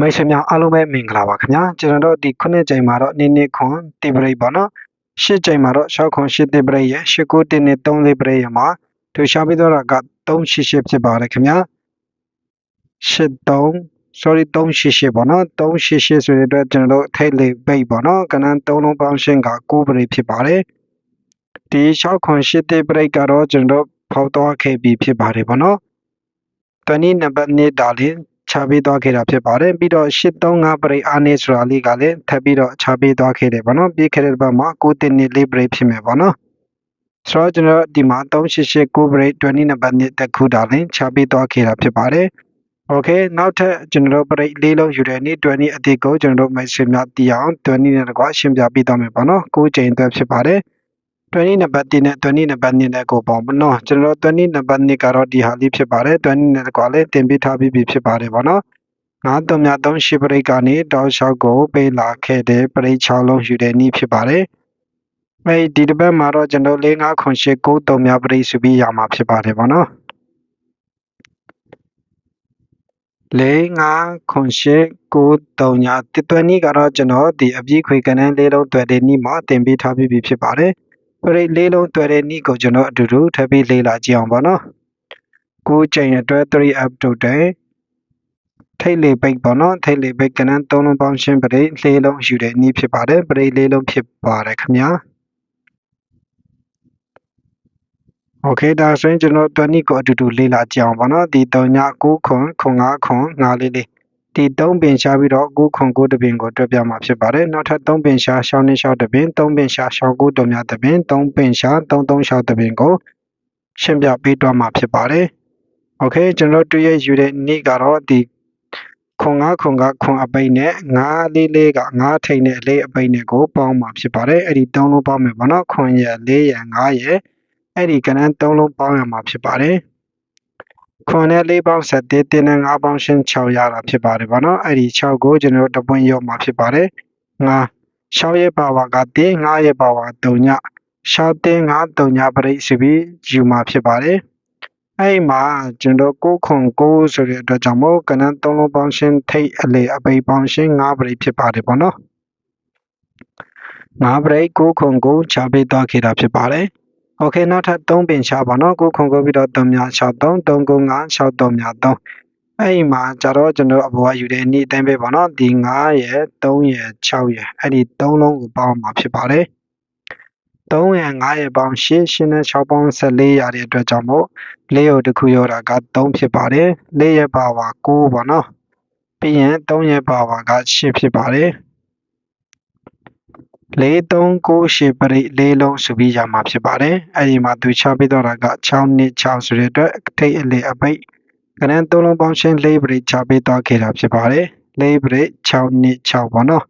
မိတ်ဆွေများအားလုံးပဲမင်္ဂလာပါခင်ဗျာကျွန်တော်တို့ဒီခုနှစ်ကြိမ်မှာတော့နေ့နေ့ခွန်တိပရိတ်ပေါ့နော်ရှစ်ကြိမ်မှာတော့ရှောက်ခွန်ရှစ်တိပရိတ်ရဲ့ရှစ်ကိုတင်းနဲ့သုံးလေးပရိတ်ရဲ့မှာသူရှားပြီးတော့က388ဖြစ်ပါတယ်ခင်ဗျာ83 sorry 388ပေါ့နော်388ဆိုတဲ့အတွက်ကျွန်တော်တို့ထိတ်လေးပိတ်ပေါ့နော်ကနန်း3လုံးပေါင်းရှင်းက9ပရိတ်ဖြစ်ပါတယ်ဒီရှောက်ခွန်ရှစ်တိပရိတ်ကတော့ကျွန်တော်တို့ဖောက်သွားခဲ့ပြီးဖြစ်ပါတယ်ပေါ့နော်တနည်းနံပါတ်1ဒါလင်း ချပေးသွားခဲ့တာဖြစ်ပါတယ်ပြီးတော့835ပရိအားနေဆိုတာလေးကလည်းထပ်ပြီးတော့ချပေးသွားခဲ့တယ်ဗောနော်ပြီးခဲ့တဲ့ဘက်မှာ9တင်နေလေးပရိဖြစ်မယ်ဗောနော်ဆိုတော့ကျွန်တော်ဒီမှာ388 break 20နံပါတ်နဲ့တက်ခုတာလင်းချပေးသွားခဲ့တာဖြစ်ပါတယ်။ Okay နောက်ထပ်ကျွန်တော်တို့ break လေးလုံးယူတဲ့နေ့20အတိတ်ကိုကျွန်တော်တို့ message များတည်အောင်20နဲ့တကွာရှင်းပြပေးသွားမယ်ပေါ့နော်။ကိုယ်ချိန်အတွက်ဖြစ်ပါတယ်။ 20နံပါတ်1နဲ့20နံပါတ်2နဲ့ကိုပေါ့မနော်ကျွန်တော်တို့20နံပါတ်2ကတော့ဒီဟာလေးဖြစ်ပါတယ်20နဲ့ကွာလေးတင်ပြထားပြီးပြီဖြစ်ပါတယ်ဗောနော်ငါးတုံမြ3ရှိပရိတ်ကနေတောက်လျှောက်ကိုပေးလာခဲ့တဲ့ပရိတ်6လုံးယူတဲ့နည်းဖြစ်ပါတယ်အဲဒီတစ်ပတ်မှာတော့ကျွန်တော်၄5ခွန်ရှိ9တုံမြပရိတ်စုပြီးရမှာဖြစ်ပါတယ်ဗောနော်လေးငါခွန်ရှိကိုတုံညာတတွနီကတော့ကျွန်တော်ဒီအပြည့်ခွေကနန်းလေးလုံးတွေ့တဲ့နေ့မှာတင်ပေးထားပြီးပြီဖြစ်ပါတယ် ပရိတ်လေးလုံးတွေ့တဲ့နေ့ကိုကျွန်တော်အတူတူထပ်ပြီးလေ့လာကြည့်အောင်ပါနော်ကိုချိန်အတွက်3 up to တဲ့ထိတ်လေပိတ်ပေါ့နော်ထိတ်လေပိတ်ကနန်းသုံးလုံးပေါင်းရှင်းပရိတ်လေးလုံးယူတဲ့နေ့ဖြစ်ပါတယ်ပရိတ်လေးလုံးဖြစ်ပါတယ်ခင်ဗျာโอเคဒါဆိုရင်ကျွန်တော်တွနီကိုအတူတူလေ့လာကြအောင်ပါနော်ဒီ3ည9ခွန်ခွန်5ခွန်5လေးလေး ဒီ3ပင်ရှားပြီးတော့9ခွန်9တပင်ကိုတွက်ပြမှာဖြစ်ပါတယ်နောက်ထပ်3ပင်ရှားရှောင်းနေရှောင်းတပင်3ပင်ရှားရှောင်း9တုံများတပင်3ပင်ရှား3 3ရှောင်းတပင်ကိုရှင်းပြပေးတော့မှာဖြစ်ပါတယ်โอเคကျွန်တော်တွေ့ရယူတဲ့နေ့ကတော့ဒီခွန်9ခွန်ကခွန်အပိတ်နဲ့9လေးလေးက9ထိန်နဲ့လေးအပိတ်နဲ့ကိုပေါင်းမှာဖြစ်ပါတယ်အဲ့ဒီ3လုံးပေါင်းမယ်ပေါ့နော်ခွန်ရ4ရ5ရအဲ့ဒီကဏ္ဍ3လုံးပေါင်းရမှာဖြစ်ပါတယ် ခွန်နဲ့4ပေါင်း7တင်းနဲ့5ပေါင်းရှင်း6ရတာဖြစ်ပါတယ်ဗောနော်အဲ့ဒီ6ကိုကျွန်တော်တို့တပွင့်ရောက်မှာဖြစ်ပါတယ်5 6ရဲ့ပါဝါကတင်း5ရဲ့ပါဝါ3ည6တင်း5 3ညပရိတ်ဆိုပြီးယူမှာဖြစ်ပါတယ်အဲ့မှာကျွန်တော်6ခွန်6ဆိုတဲ့အတွက်ကြောင့်မို့ကဏ္ဍ3လုံးပေါင်းရှင်းထိတ်အလေအပိပေါင်းရှင်း5ပရိတ်ဖြစ်ပါတယ်ဗောနော်5ပရိတ်6ခွန်6ချပေးသွားခဲ့တာဖြစ်ပါတယ် โอเคနောက်ထပ်3ပင်ရှားပါနော်ကိုခုံကိုပြီးတော့3မြ63 3ကုန်း9 63မြ3အဲ့ဒီမှာကြတော့ကျွန်တော်အပေါ်ကယူတဲ့နေ့အတိုင်းပဲပါနော်ဒီ9ရယ်3ရယ်6ရယ်အဲ့ဒီ3လုံးကိုပေါင်းမှာဖြစ်ပါတယ်3ရယ်5ရယ်ပေါင်း8 8နဲ့6ပေါင်း14ရတဲ့အတွက်ကြောင့်မို့၄ရုပ်တစ်ခုရောတာက3ဖြစ်ပါတယ်၄ရယ်ပါဝါ9ပါနော်ပြီးရင်3ရယ်ပါဝါက8ဖြစ်ပါတယ် 4398ပရိလေးလုံးဆိုပြီးရမှာဖြစ်ပါတယ်အဲ့ဒီမှာသူချပေးတော့တာက6နှစ်6ဆိုတဲ့အတွက်ထိတ်အလေအပိတ်ကနန်းသုံးလုံးပေါင်းရှင်း၄ပရိချပေးသွားခဲ့တာဖြစ်ပါတယ်၄ပရိ6နှစ်6ပေါ့နော်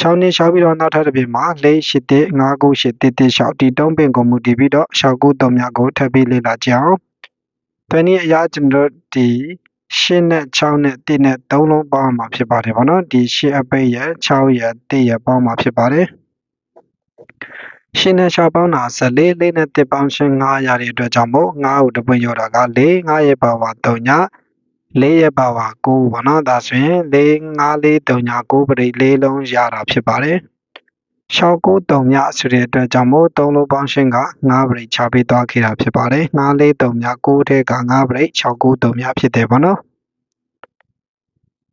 6နှစ်6ပြီးတော့နောက်ထပ်တစ်ပြင်မှာ၄8တဲ့5 9 8တဲ့တဲ့6ဒီတုံးပင်ကိုမူတည်ပြီးတော့6 9 3များကိုထပ်ပြီးလေ့လာကြအောင်။ဒီနေ့အရာကျွန်တော်ဒီ8နဲ့6နဲ့1နဲ့3လုံးပေါင်းမှာဖြစ်ပါတယ်ဗောနော်ဒီ8အပိတ်ရ6ရ1ရပေါင်းမှာဖြစ်ပါတယ် ရှင်းနဲ့6ပေါင်းတာ14လေးနဲ့1ပေါင်းရှင်း9ရတဲ့အတွက်ကြောင့်မို့9ကိုတပွင့်ရောတာက4 9ရဲ့ပါဝါ3ည4ရဲ့ပါဝါ9ပေါ့နော်ဒါဆိုရင်4 5 4 3ည9ပရိလေးလုံးရတာဖြစ်ပါတယ်6 9 3ညဆိုတဲ့အတွက်ကြောင့်မို့3လုံးပေါင်းရှင်းက9ပရိချပေးသွားခဲ့တာဖြစ်ပါတယ်9 4 3ည9ထဲက9ပရိ6 9 3ညဖြစ်တယ်ပေါ့နော်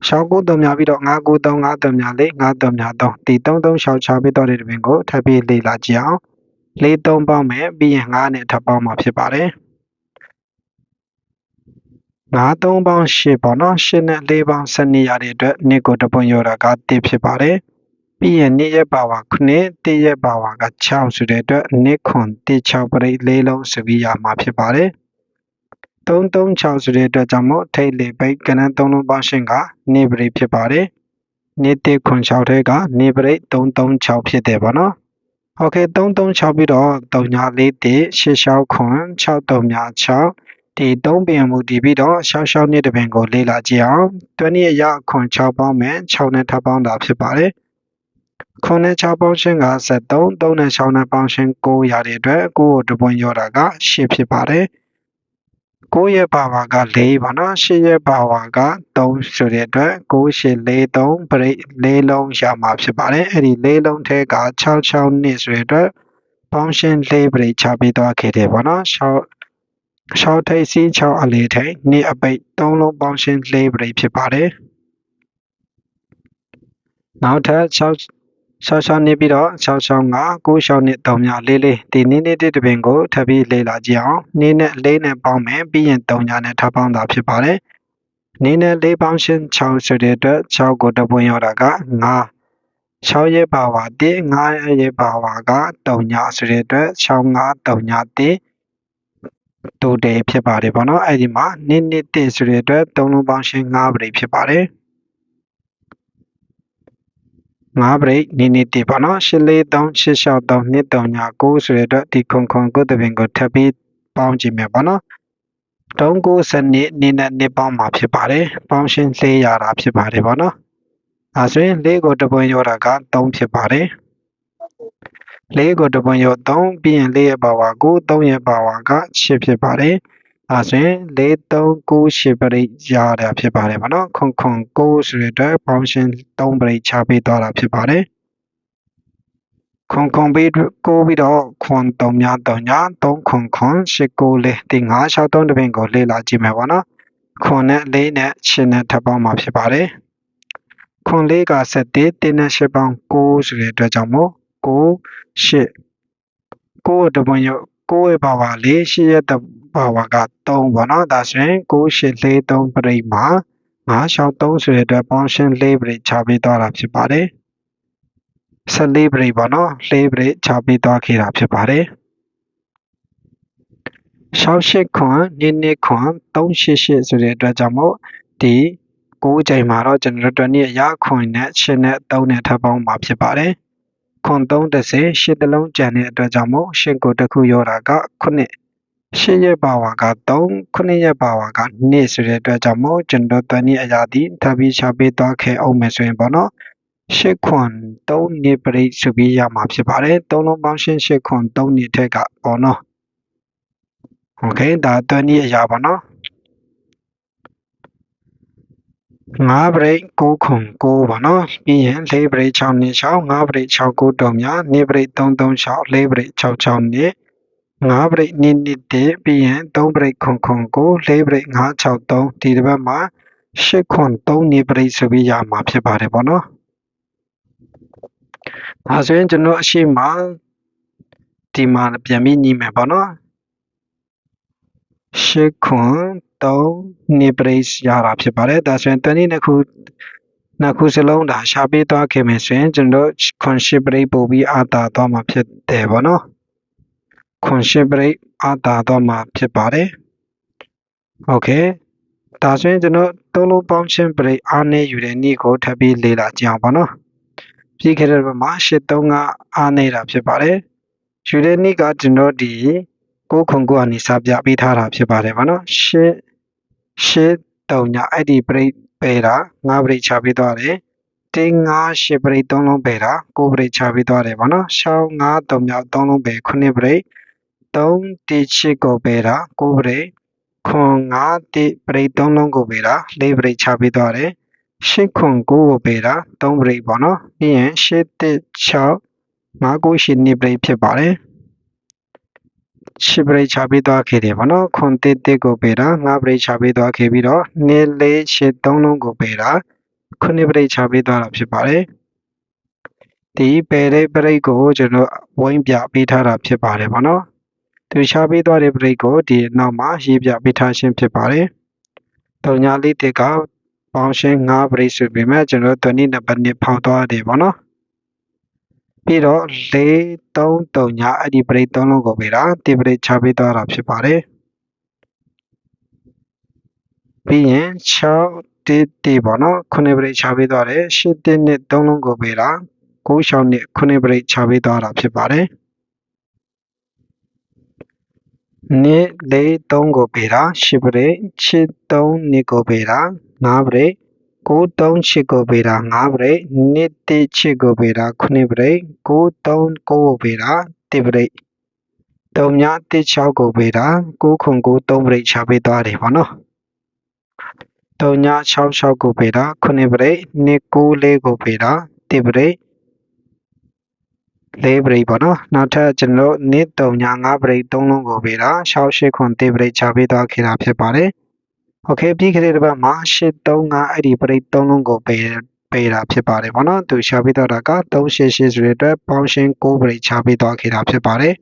6 9 3များပြီးတော့5 9 3 5 3များ4 5 3များ3ဒီ3 3 6 6ပြီးတော့တဲ့တွင်ကိုထပ်ပြီးလေ့လာကြည့်အောင်4 3ပေါင်းမယ်ပြီးရင်5နဲ့ထပ်ပေါင်းမှာဖြစ်ပါတယ်5 3ပေါင်း8ပေါ့နော်8နဲ့4ပေါင်း12ရတဲ့အတွက်နှစ်ကိုတပွင့်ရောတာက1ဖြစ်ပါတယ်ပြီးရင်နှစ်ရဲ့ပါဝါ9တရဲ့ပါဝါက6ဆိုတဲ့အတွက်နှစ်ခွန်1 6ပရိတ်၄လုံးဆိုပြီးရမှာဖြစ်ပါတယ် 336ဆိုတဲ့အတွက်ကြောင့်မို့ထိတ်လေပိတ်ကနန်း3လုံးပေါင်းရှင်းကနေပရိဖြစ်ပါတယ်နေတေခွန်6ထဲကနေပရိ336ဖြစ်တယ်ပေါ့နော်โอเค336ပြီးတော့394တေ86ခွန်6356ဒီ3ပင်မူတည်ပြီးတော့ရှောက်ရှောက်နှစ်တပင်ကိုလေ့လာကြည့်အောင်20အရာခွန်6ပေါင်းမယ်6နဲ့ထပ်ပေါင်းတာဖြစ်ပါတယ်ခွန်နဲ့6ပေါင်းရှင်းက73 3နဲ့6နဲ့ပေါင်းရှင်း9ရတဲ့အတွက်9ကိုတပွင့်ရောတာက10ဖြစ်ပါတယ် 9ရဲ့ပါဝါက4ပါနော်10ရဲ့ပါဝါက3ဆိုတဲ့အတွက်9 8 4 3 break 4လုံးရမှာဖြစ်ပါတယ်အဲ့ဒီ4လုံးထဲက6 6နှစ်ဆိုတဲ့အတွက်ပေါင်းရှင်း4 break ချပေးသွားခဲ့တယ်ပေါ့နော်6 6ထိပ်စီး6အလေးထိပ်နှစ်အပိတ်3လုံးပေါင်းရှင်း4 break ဖြစ်ပါတယ်နောက်ထပ်6 66နေပြီးတော့665 96နဲ့3ညလေးလေးဒီနည်းနည်းတစ်တပင်ကိုထပ်ပြီးလေ့လာကြည့်အောင်နည်းနဲ့လေးနဲ့ပေါင်းမယ်ပြီးရင်3ညနဲ့ထပ်ပေါင်းတာဖြစ်ပါတယ်နည်းနဲ့လေးပေါင်းရှင်း6ဆိုတဲ့အတွက်6ကိုတပွင့်ရောက်တာက9 6ရဲ့ပါဝါ1 9ရဲ့ပါဝါက3ညဆိုတဲ့အတွက်6 5 3ည1တူတယ်ဖြစ်ပါတယ်ဗောနော်အဲ့ဒီမှာနည်းနည်း1ဆိုတဲ့အတွက်3လုံးပေါင်းရှင်း9ပရိဖြစ်ပါတယ် 5 break နေနေတည်ပါနော်843863239ဆိုတဲ့အတွက်ဒီခုံခုံကိုတပင်ကိုထပ်ပြီးပေါင်းကြည့်မယ်ပါနော်390စနစ်နေနဲ့နှစ်ပေါင်းမှာဖြစ်ပါတယ်ပေါင်းရှင်းလေးရတာဖြစ်ပါတယ်ပါနော်အဲဆိုရင်လေးကိုတပွင့်ရောတာက3ဖြစ်ပါတယ်လေးကိုတပွင့်ရော3ပြီးရင်လေးရဲ့ပါဝါကို3ရဲ့ပါဝါက8ဖြစ်ပါတယ် အဲဆိုရင်4398ပရိတ်ရတာဖြစ်ပါတယ်ဗောနော်ခွန်ခွန်9ဆိုတဲ့အတွက်ပေါင်းရှင်း3ပရိတ်ချပေးသွားတာဖြစ်ပါတယ်ခွန်ခွန်ပြီးကိုပြီးတော့ခွန်3များ3ညာ3ခွန်ခွန်8 9လေးဒီ9 6 3တပင်ကိုလေ့လာကြည့်မယ်ဗောနော်ခွန်နဲ့4နဲ့8နဲ့ထပ်ပေါင်းမှာဖြစ်ပါတယ်ခွန်4က7 1နဲ့8ပေါင်း9ဆိုတဲ့အတွက်ကြောင့်မို့9 8 9တပွင့်ရ9ရဲ့ပါဝါ4 8ရဲ့ ပါဝါက3ပေါ့နော်ဒါဆိုရင်9843ပရိမှာ963ဆိုတဲ့အတွက်ပေါင်းရှင်း4ပရိချပေးသွားတာဖြစ်ပါတယ်14ပရိပေါ့နော်4ပရိချပေးသွားခဲ့တာဖြစ်ပါတယ်68ခွန်နိနိခွန်388ဆိုတဲ့အတွက်ကြောင့်မို့ဒီ9ချိန်မှာတော့ကျွန်တော်တို့နေ့ရခွန်နဲ့8နဲ့3နဲ့ထပ်ပေါင်းမှာဖြစ်ပါတယ်ခွန်330 8တလုံးကျန်တဲ့အတွက်ကြောင့်မို့8ကိုတစ်ခုရောတာက9 ရှစ်ရဲ့ပါဝါက3ခုနှစ်ရဲ့ပါဝါက2ဆိုတဲ့အတွက်ကြောင့်မို့ကျွန်တော်တနည်းအရာဒီထပ်ပြီးချပေးသွားခဲ့အောင်မယ်ဆိုရင်ပေါ့နော်ရှစ်ခွန်3နှစ်ပရိဆိုပြီးရမှာဖြစ်ပါတယ်3လုံးပေါင်းရှင်းရှစ်ခွန်3နှစ်ထက်ကပေါ့နော်โอเคဒါတနည်းအရာပေါ့နော်5 break 6ခွန်6ပါနော်ပြီးရင်4 break 6နှစ်6 5 break 6 9တုံများ2 break 3 3 6 4 break 6 6နှစ် 5 break 2နှစ်တည်းပြီးရင်3 break ခွန်ခွန်ကို4 break 5 6 3ဒီတစ်ပတ်မှာ8ခွန်3နှစ် break ဆိုပြီးရမှာဖြစ်ပါတယ်ပေါ့နော်ဒါဆိုရင်ကျွန်တော်အရှိမဒီမှာပြန်ပြီးညီမယ်ပေါ့နော်8ခွန်3နှစ် break ရတာဖြစ်ပါတယ်ဒါဆိုရင်တနည်းနှစ်ခုနှစ်ခုစလုံးဒါရှာပေးသွားခဲ့မယ်ဆိုရင်ကျွန်တော်ခွန်8 break ပို့ပြီးအာတာသွားမှာဖြစ်တယ်ပေါ့နော် ခွန်ရှစ်ပရိတ်အာတာတော့မှာဖြစ်ပါတယ်။ Okay ဒါဆိုရင်ကျွန်တော်သုံးလုံးပေါင်းချင်းပရိတ်အားနဲ့ယူတဲ့နေ့ကိုထပ်ပြီးလေ့လာကြအောင်ပါနော်။ပြီးခဲ့တဲ့ဘက်မှာ83ကအားနေတာဖြစ်ပါတယ်။ယူတဲ့နေ့ကကျွန်တော်ဒီကိုခုံကိုအနေစာပြပေးထားတာဖြစ်ပါတယ်ဗောနော်။ရှစ်ရှစ်တုံညာအဲ့ဒီပရိတ်ပေတာငါးပရိတ်ချပေးသွားတယ်။တင်းငါးရှစ်ပရိတ်သုံးလုံးပေတာကိုပရိတ်ချပေးသွားတယ်ဗောနော်။ရှောင်းငါးတုံမြောက်သုံးလုံးပေခုနှစ်ပရိတ် 3တိချစ်ကိုပေးတာ9ပရိခွန်5တိပရိ3လုံးကိုပေးတာ4ပရိချပေးသွားတယ်8ခွန်9ကိုပေးတာ3ပရိပေါ့နော်ပြီးရင်8တိ6 5 9 8နှစ်ပရိဖြစ်ပါတယ်8ပရိချပေးသွားခဲ့တယ်ဗောနော်ခွန်တိတိကိုပေးတာ5ပရိချပေးသွားခဲ့ပြီးတော့2 4 8 3လုံးကိုပေးတာခုနှစ်ပရိချပေးသွားတာဖြစ်ပါတယ်ဒီပေတဲ့ပရိတ်ကိုကျွန်တော်ဝိုင်းပြပေးထားတာဖြစ်ပါတယ်ဗောနော် သူရှားပေးသွားတဲ့ break ကိုဒီနောက်မှာရေးပြပေးထားခြင်းဖြစ်ပါတယ်။တုံညာလေးတစ်ကပေါင်းရှင်း9 break ဆိုပေမဲ့ကျွန်တော်20နံပါတ်1ဖောက်သွားတယ်ပေါ့နော်။ပြီးတော့4 3တုံညာအဲ့ဒီ break 3လုံးကိုပေးတာဒီ break ချပေးသွားတာဖြစ်ပါတယ်။ပြီးရင်6တစ်တီပေါ့နော်ခုနှစ် break ချပေးသွားတယ်8တစ်နဲ့3လုံးကိုပေးတာ9 6နဲ့ခုနှစ် break ချပေးသွားတာဖြစ်ပါတယ်။ နှစ်လေးသုံးကိုပေးတာ10ပရိတ်ချစ်သုံးနှစ်ကိုပေးတာ9ပရိတ်9 3 8ကိုပေးတာ9ပရိတ်နှစ်1 8ကိုပေးတာ9ပရိတ်9 3 9ကိုပေးတာ10ပရိတ်3916ကိုပေးတာ9ခွန်9 3ပရိတ်ချပေးသွားတယ်ပေါ့နော်3966ကိုပေးတာ9ပရိတ်294ကိုပေးတာ1ပရိ တ်4ပရိတ်ပေါ့နော်နောက်ထပ်ကျွန်တော်တို့နေ့395ပရိတ်3လုံးကိုပေးတာ68ခွန်1ပရိတ်ချပေးသွားခဲ့တာဖြစ်ပါတယ်โอเคပြီးခဲ့တဲ့တစ်ပတ်မှာ835အဲ့ဒီပရိတ်3လုံးကိုပေးပေးတာဖြစ်ပါတယ်ပေါ့နော်သူရှာပေးတော့တာက388ဆိုတဲ့အတွက်ပေါင်းရှင်း6ပရိတ်ချပေးသွားခဲ့တာဖြစ်ပါတယ်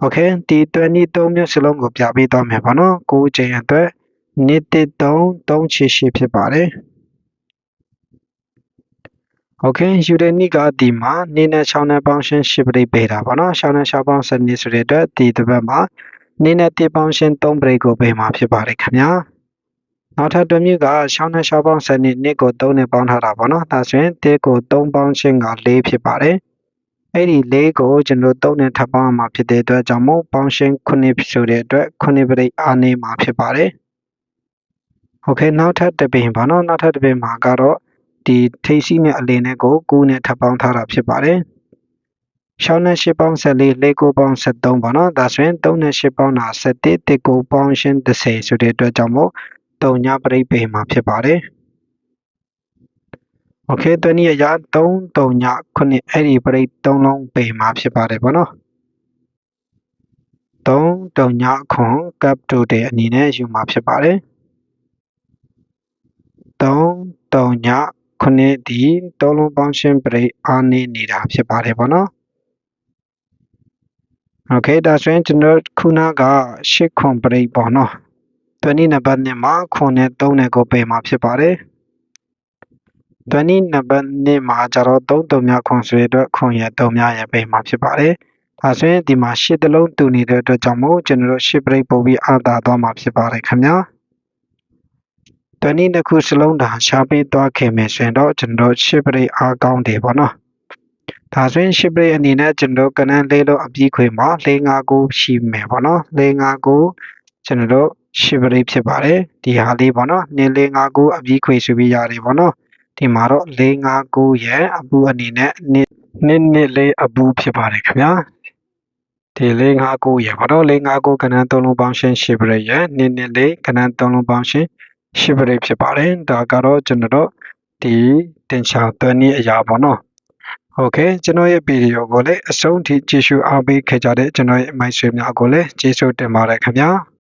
โอเคဒီ23မျိုးစလုံးကိုပြပေးသွားမယ်ပေါ့နော်9ချိန်အတွက်နေ့1338ဖြစ်ပါတယ် โอเคယူရနီကဒီမှာနေနဲ့6နဲ့ပေါင်းရှင်း10ပရိတ်ပေးတာပေါ့နော်6နဲ့6ပေါင်း7နေဆိုတဲ့အတွက်ဒီတစ်ပတ်မှာနေနဲ့1ပေါင်းရှင်း3ပရိတ်ကိုပေးမှာဖြစ်ပါတယ်ခင်ဗျာနောက်ထပ်တစ်မျိုးက6နဲ့6ပေါင်း7နဲ့နှစ်ကို3နဲ့ပေါင်းထားတာပေါ့နော်ဒါဆိုရင်1ကို3ပေါင်းရှင်းက4ဖြစ်ပါတယ်အဲ့ဒီ4ကိုကျွန်တော်3နဲ့ထပ်ပေါင်းမှာဖြစ်တဲ့အတွက်ကြောင့်မို့ပေါင်းရှင်း9ဆိုတဲ့အတွက်9ပရိတ်အားနေမှာဖြစ်ပါတယ်โอเคနောက်ထပ်တစ်ပင်ပေါ့နော်နောက်ထပ်တစ်ပင်မှာကတော့ ဒီထိပ်စီးနဲ့အလင်းနဲ့ကို9နဲ့ထပ်ပေါင်းထားတာဖြစ်ပါတယ်။ရှောင်းနဲ့8ပေါင်း14လေး9ပေါင်း73ပေါ့နော်။ဒါဆိုရင်3နဲ့8ပေါင်းတာ17 19ပေါင်းရှင်း30ဆိုတဲ့အတွက်ကြောင့်မို့3ညပြိပေမှာဖြစ်ပါတယ်။ okay တနည်းအရ3 3ည9အဲ့ဒီပြိတ်3လုံးပေမှာဖြစ်ပါတယ်ဗောနော်3 3ညခွန်ကပ်တူတဲ့အနေနဲ့ယူမှာဖြစ်ပါတယ်3 3ည 9ဒီ3လုံးပေါင်းရှင်းပြိအားနေနေတာဖြစ်ပါတယ်ပေါ့နော်โอเคဒါဆိုရင်ကျွန်တော်ခုနက8ခွန်ပြိပေါ့နော်20နံပါတ်1မှာခွန်နဲ့3နဲ့ကိုပယ်မှာဖြစ်ပါတယ်20နံပါတ်1မှာကျတော့3 3များခွန်ဆိုတဲ့အတွက်ခွန်ရဲ့3များရဲ့ပယ်မှာဖြစ်ပါတယ်ဒါဆိုရင်ဒီမှာ8တလုံးတူနေတဲ့အတွက်ကြောင့်မို့ကျွန်တော်တို့8ပြိပို့ပြီးအာသာသွားမှာဖြစ်ပါတယ်ခင်ဗျာ 20နှစ်ခုစလုံးတာရှားပေးသွားခင်မယ်ဆိုရင်တော့ကျွန်တော်8ပြိအားကောင်းတယ်ပေါ့နော်ဒါဆိုရင်ရှစ်ပရိအနေနဲ့ကျွန်တော်ကနန်းလေးလို့အပြီးခွေမှာ၄၅၉ရှိမယ်ပေါ့နော်၄၅၉ကျွန်တော်တို့ရှစ်ပရိဖြစ်ပါတယ်ဒီဟာလေးပေါ့နော်နေ၄၅၉အပြီးခွေဆိုပြီးရတယ်ပေါ့နော်ဒီမှာတော့၄၅၉ရဲ့အပူအနေနဲ့နှစ်နှစ်နှစ်လေးအပူဖြစ်ပါတယ်ခင်ဗျာဒီ၄၅၉ရဲ့ပေါ့နော်၄၅၉ကနန်း၃လုံးပေါင်းရှင်းရှစ်ပရိရဲ့နှစ်နှစ်လေးကနန်း၃လုံးပေါင်းရှင်း ရှစ်ပရိဖြစ်ပါတယ်ဒါကတော့ကျွန်တော်တို့ဒီတင်ချာသွန်းနည်းအရာပေါ့နော်โอเคကျွန်တော်ရဲ့ဗီဒီယိုကိုလည်းအဆုံးထိကြည့်ရှုအားပေးခဲ့ကြတဲ့ကျွန်တော်ရဲ့မိုက်ဆွေများကိုလည်းကျေးဇူးတင်ပါတယ်ခင်ဗျာ